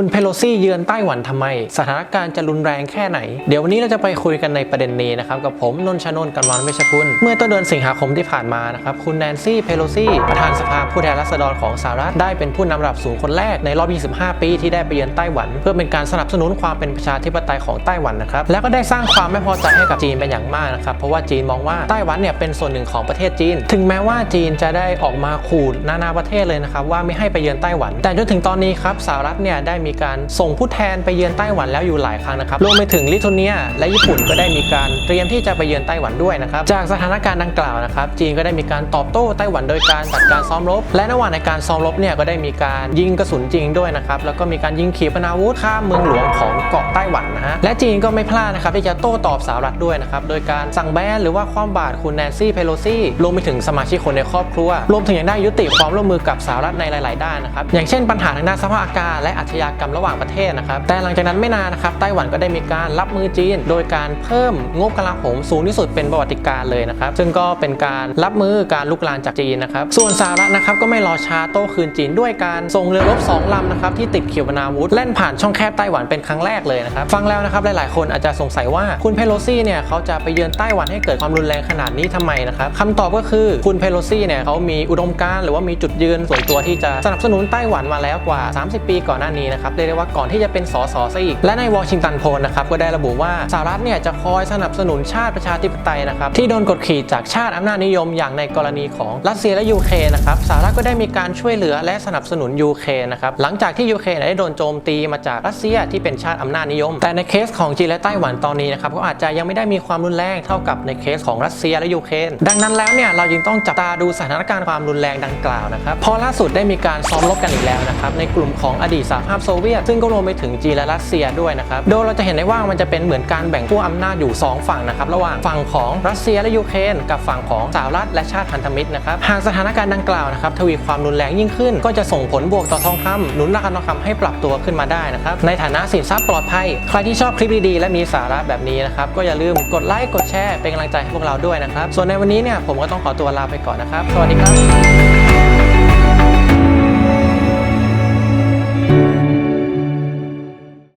คุณเพโลซี่เยือนไต้หวันทำไม สถานการณ์จะรุนแรงแค่ไหน เดี๋ยววันนี้เราจะไปคุยกันในประเด็นนี้นะครับกับผมนนท์ชนนกันวันเมชกุลเมื่อต้นเดือนสิงหาคมที่ผ่านมานะครับคุณแนนซี่เพโลซี่ประธานสภาผู้แทนราษฎรของสหรัฐได้เป็นผู้นำระดับสูงคนแรกในรอบ 25 ปีที่ได้ไปเยือนไต้หวัน เพื่อเป็นการสนับสนุนความเป็นประชาธิปไตยของไต้หวันนะครับแล้วก็ได้สร้างความไม่พอใจให้กับจีนเป็นอย่างมากนะครับเพราะว่าจีนมองว่าไต้หวันเนี่ยเป็นส่วนหนึ่งของประเทศจีน ถึงแม้ว่าจีนจะได้ออกมาขู่นานาประเทศเลยนะครับว่าไม่ให้ไปเยือนไต้หวัน แต่จนถึงตอนนี้ครับสหรัฐเนี่ยได้มีีการส่งผู้แทนไปเยือนไต้หวันแล้วอยู่หลายครั้งนะครับรวมไปถึงลิทัวเนียและญี่ปุ่นก็ได้มีการเตรียมที่จะไปเยือนไต้หวันด้วยนะครับจากสถานการณ์ดังกล่าวนะครับจีนก็ได้มีการตอบโต้ไต้หวันโดยการจัดการซ้อมรบ และระหว่างในการซ้อมรบเนี่ยก็ได้มีการยิงกระสุนจริงด้วยนะครับแล้วก็มีการยิงขีปนาวุธข้ามเมืองหลวงของเกาะไต้หวันนะฮะและจีนก็ไม่พลาดนะครับที่จะโต้ตอบสหรัฐด้วยนะครับโดยการสั่งแบนหรือว่าคว่ำบาตรคุณแนนซี่เพโลซี่รวมไปถึงสมาชิกคนในครอบครัวรวมถึงยังได้ยุติความร่วมมือกับสหรัฐในหลาย ๆ ด้านนะครับอย่างเช่นปัญหาทางด้านสภาพอากาศและอาชญากรรมระหว่างประเทศนะครับ แต่หลังจากนั้นไม่นานนะครับไต้หวันก็ได้มีการรับมือจีน โดยการเพิ่มงบกลาโหมสูงที่สุดเป็นประวัติการเลยนะครับ ซึ่งก็เป็นการรับมือการลุกลามจากจีนนะครับ ส่วนสหรัฐนะครับก็ไม่รอช้าโต้คืนจีนด้วยการส่งเรือรบสองลำนะครับที่ติดขีปนาวุธแล่นผ่านช่องแคบไต้หวันเป็นครั้งแรกเลยนะครับ ฟังแล้วนะครับหลายๆ คนอาจจะสงสัยว่าคุณเพโลซี่เนี่ยเขาจะไปเยือนไต้หวันให้เกิดความรุนแรงขนาดนี้ทำไมนะครับคำตอบก็คือคุณเพโลซี่เนี่ยเขามีอุดมการณ์หรือว่ามีจุดยืนส่วนตัวที่จะสนับสนุนไต้หวันมาแล้วกว่า 30 ปีก่อนหน้านี้นะครับเรียกได้ว่าก่อนที่จะเป็นสสซะอีก และในวอชิงตันโพลนะครับก็ได้ระบุว่าสหรัฐเนี่ยจะคอยสนับสนุนชาติประชาธิปไตยนะครับที่โดนกดขี่จากชาติอำนาจนิยมอย่างในกรณีของรัสเซียและยูเครนนะครับสหรัฐก็ได้มีการช่วยเหลือและสนับสนุนยูเครนนะครับหลังจากที่ยูเครนได้โดนโจมตีมาจากรัสเซียที่เป็นชาติอำนาจนิยม แต่ในเคสของจีนและไต้หวันตอนนี้นะครับก็อาจจะยังไม่ได้มีความรุนแรงเท่ากับในเคสของรัสเซียและยูเครนดังนั้นแล้วเนี่ยเราจึงต้องจับตาดูสถานการณ์ความรุนแรงดังกล่าวนะครับพอล่าสุดได้มีการซ้อมรบกันอีกแล้วนะครับในกลุ่มของอดีตสหภาพโซเวียต ซึ่งก็รวมไปถึงจีนและรัสเซียด้วยนะครับ โดยเราจะเห็นได้ว่ามันจะเป็นเหมือนการแบ่งขั้วอำนาจอยู่ 2 ฝั่งนะครับ ระหว่างฝั่งของรัสเซียและยูเครนกับฝั่งของสหรัฐและชาติพันธมิตรนะครับ หากสถานการณ์ดังกล่าวนะครับทวีความรุนแรงยิ่งขึ้น ก็จะส่งผลบวกต่อทองคำหนุนราคาทองคำให้ปรับตัวขึ้นมาได้นะครับ ในฐานะสินทรัพย์ปลอดภัย ใครที่ชอบคลิปดีๆและมีสาระแบบนี้นะครับ ก็อย่าลืมกดไลค์ กดแชร์ เป็นกำลังใจให้พวกเราด้วยนะครับ ส่วนในวันนี้เนี่ยผมก็ต้องขอตัวลาไปก่อนนะครับ สวัสดีครับ